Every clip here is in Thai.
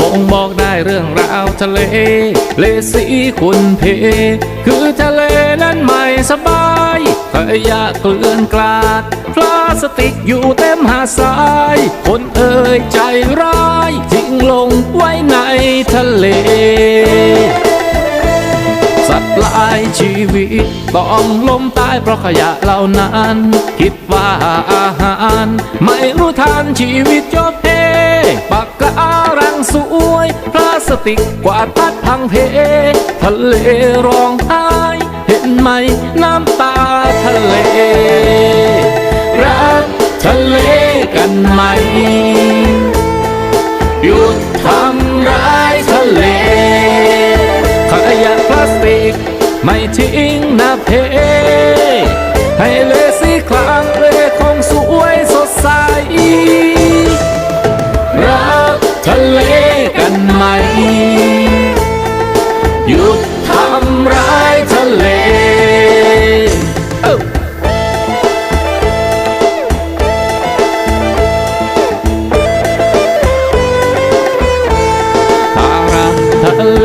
บ่งบอกได้เรื่องราวทะเล เลสีคุณเพ คือทะเลนั้นไม่สบายขยะเกลื่อนกลาด พลาสติกอยู่เต็มหาดทราย คนเอ่ยใจร้าย ทิ้งลงไว้ในทะเล สัตว์หลายชีวิตต้องล้มตายเพราะขยะเหล่านั้น คิดว่าอาหาร ไม่รู้ทันชีวิตจบเอปากกา รังสวย พลาสติกกวาดพัดพังเพ ทะเลร้องไห้เห็นไหมน้ำตาทะเล รักทะเลกันไหม หยุดทำร้ายทะเล ขยะพลาสติก ไม่ทิ้งนะเพ ให้เล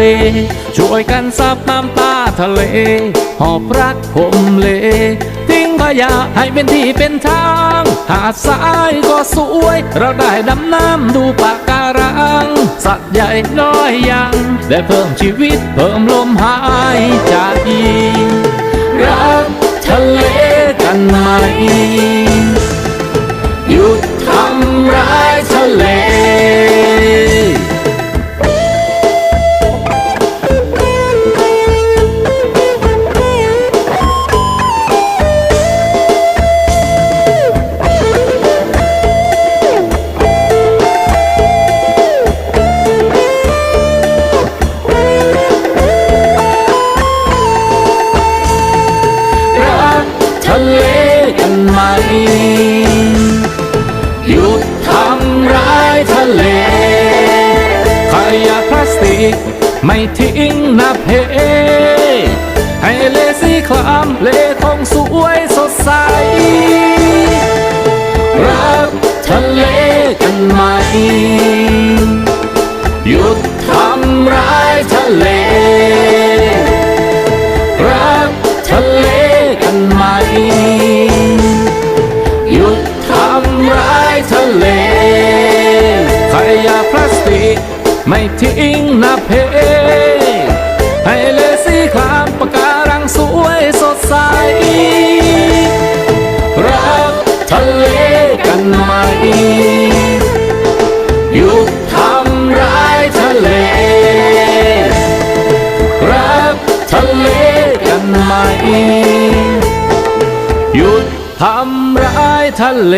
เล ช่วยกันซับน้ำตาทะเล หอบรักผมเล ทิ้งขยะให้เป็นที่เป็นทาง หาดทรายก็สวย เราได้ดำน้ำดูปะการัง สัตว์ใหญ่น้อยยังได้เพิ่มชีวิตเพิ่มลมหายใจรักทะเลกันไหม หมหยุดทำร้ายทะเลขยะพลาสติก ไม่ทิ้งนะเพให้เลสีคลามเลคงสวยสดใส รักทะเลกันไหม หยุดทำร้ายทะเล ไม่ทิ้งนะเพให้เลสีคลามปะการังสวยสดใส รักทะเลกันไหมหยุดทำร้ายทะเล รักทะเลกันไหมหยุดทำร้ายทะเล